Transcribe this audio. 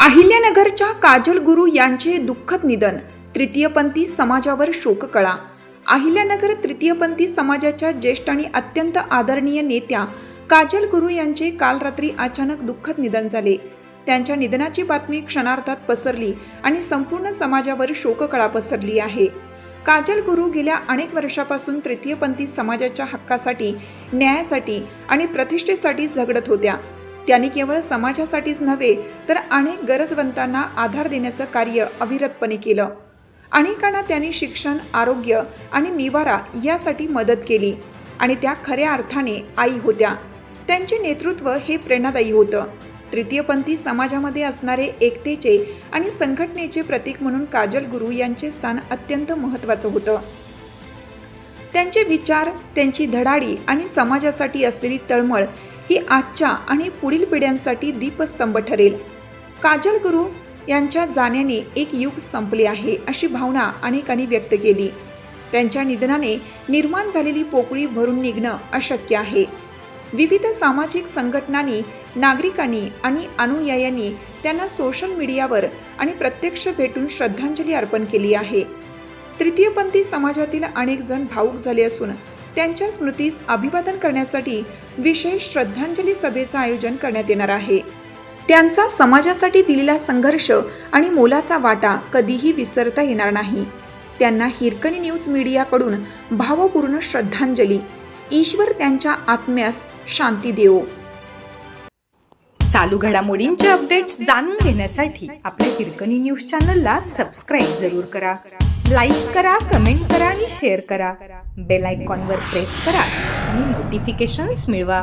अहिल्यानगरच्या काजल गुरु यांचे दुःखद निधन तृतीयपंथी समाजावर शोककळा. अहिल्यानगर तृतीयपंथी समाजाच्या ज्येष्ठ आणि अत्यंत आदरणीय नेत्या काजल गुरु यांचे काल रात्री अचानक दुःखद निधन झाले. त्यांच्या निधनाची बातमी क्षणार्धात पसरली आणि संपूर्ण समाजावर शोककळा पसरली आहे. काजल गुरु गेल्या अनेक वर्षापासून तृतीयपंथी समाजाच्या हक्कासाठी न्यायासाठी आणि प्रतिष्ठेसाठी झगडत होत्या. त्यांनी केवळ समाजासाठीच नव्हे तर अनेक गरजवंतांना आधार देण्याचं कार्य अविरतपणे केलं. अनेकांना त्यांनी शिक्षण आरोग्य आणि निवारा यासाठी मदत केली आणि त्या खऱ्या अर्थाने आई होत्या. त्यांचे नेतृत्व हे प्रेरणादायी होतं. तृतीयपंथी समाजामध्ये असणारे एकतेचे आणि संघटनेचे प्रतीक म्हणून काजल गुरु यांचे स्थान अत्यंत महत्त्वाचं होतं. त्यांचे विचार त्यांची धडाडी आणि समाजासाठी असलेली तळमळ ही आजच्या आणि पुढील पिढ्यांसाठी दीपस्तंभ ठरेल. काजल गुरु यांच्या जाण्याने एक युग संपले आहे अशी भावना अनेकांनी व्यक्त केली. त्यांच्या निधनाने निर्माण झालेली पोकळी भरून निघणं अशक्य आहे. विविध सामाजिक संघटनांनी नागरिकांनी आणि अनुयायांनी त्यांना सोशल मीडियावर आणि प्रत्यक्ष भेटून श्रद्धांजली अर्पण केली आहे. तृतीयपंथी समाजातील अनेक जण भावूक झाले असून त्यांच्या स्मृतीस अभिवादन करण्यासाठी विशेष श्रद्धांजली सभेचं आयोजन करण्यात येणार आहे. त्यांचा समाजासाठी दिलेला संघर्ष आणि मोलाचा वाटा कधीही विसरता येणार नाही. त्यांना हिरकणी न्यूज मीडियाकडून भावपूर्ण श्रद्धांजली ईश्वर त्यांच्या आत्म्यास शांती देवो. चालू घडामोडींचे अपडेट्स जाणून घेण्यासाठी आपल्या हिरकणी न्यूज चॅनलला सबस्क्राईब जरूर करा. लाईक करा कमेंट करा आणि शेअर करा. बेल आयकॉनवर प्रेस करा आणि नोटिफिकेशन्स मिळवा.